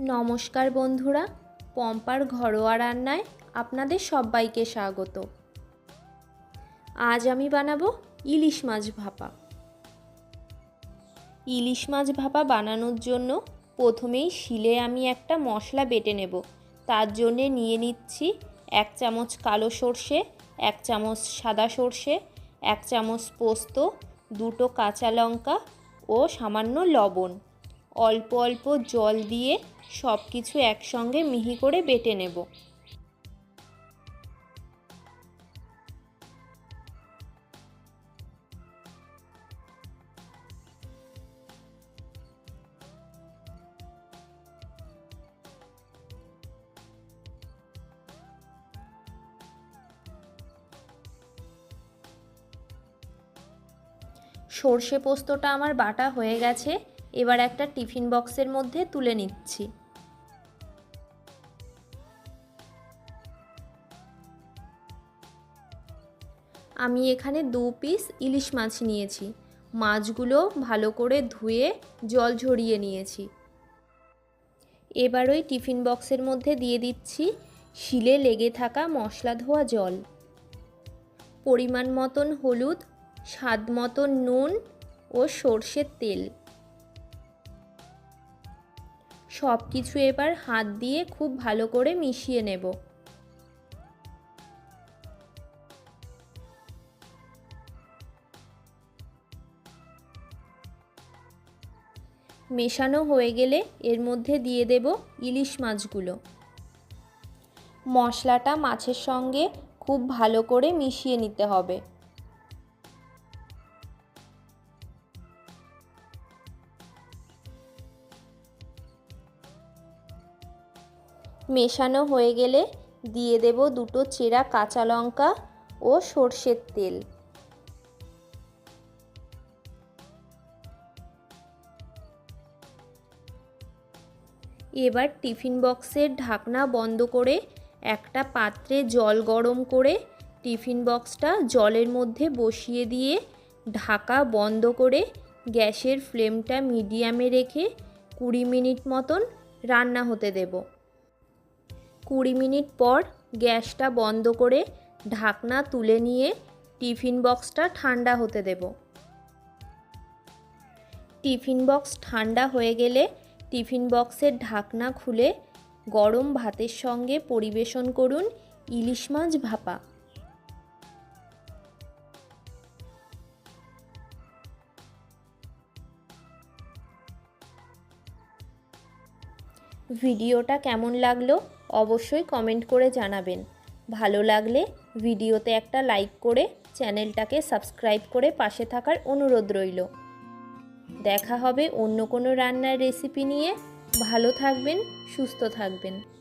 নমস্কার বন্ধুরা, পম্পার ঘরোয়া রান্নায় আপনাদের সবাইকে স্বাগত। আজ আমি বানাবো ইলিশ মাছ ভাপা। ইলিশ মাছ ভাপা বানানোর জন্য প্রথমেই শিলে আমি একটা মশলা বেটে নেব। তার জন্যে নিয়ে নিচ্ছি এক চামচ কালো সর্ষে, এক চামচ সাদা সর্ষে, এক চামচ পোস্ত, দুটো কাঁচা লঙ্কা ও সামান্য লবণ। অল্প অল্প জল দিয়ে সব কিছু একসঙ্গে মিহি করে বেটে নেব। সর্ষে পোস্তটা আমার বাটা হয়ে গেছে। এবার একটা টিফিন বক্সের মধ্যে তুলে নিচ্ছি। আমি এখানে দু পিস ইলিশ মাছ নিয়েছি। মাছগুলো ভালো করে ধুয়ে জল ঝরিয়ে নিয়েছি। এবার ওই টিফিন বক্সের মধ্যে দিয়ে দিচ্ছি শিলে লেগে থাকা মশলা ধোয়া জল। পরিমাণ মতন হলুদ, স্বাদ মতন নুন ও সর্ষের তেল। সব কিছু এবার হাত দিয়ে খুব ভালো করে মিশিয়ে নেব। মেশানো হয়ে গেলে এর মধ্যে দিয়ে দেব ইলিশ মাছগুলো। মশলাটা মাছের সঙ্গে খুব ভালো করে মিশিয়ে নিতে হবে। মেশানো হয়ে গেলে দিয়ে দেব দুটো চেরা কাঁচা লঙ্কা ও সর্ষের তেল। এবার টিফিন বক্সের ঢাকনা বন্ধ করে একটা পাত্রে জল গরম করে টিফিন বক্সটা জলের মধ্যে বসিয়ে দিয়ে ঢাকা বন্ধ করে গ্যাসের ফ্লেমটা মিডিয়ামে রেখে কুড়ি মিনিট মতন রান্না হতে দেবো। কুড়ি মিনিট পর গ্যাসটা বন্ধ করে ঢাকনা তুলে নিয়ে টিফিন বক্সটা ঠান্ডা হতে দেব। টিফিন বক্স ঠান্ডা হয়ে গেলে টিফিন বক্সের ঢাকনা খুলে গরম ভাতের সঙ্গে পরিবেশন করুন ইলিশ মাছ ভাপা। ভিডিওটা কেমন লাগল? অবশ্যই কমেন্ট করে জানাবেন। ভালো লাগলে ভিডিওতে একটা লাইক করে চ্যানেলটাকে সাবস্ক্রাইব করে পাশে থাকার অনুরোধ রইল। দেখা হবে অন্য কোনো রান্নার রেসিপি নিয়ে। ভালো থাকবেন, সুস্থ থাকবেন।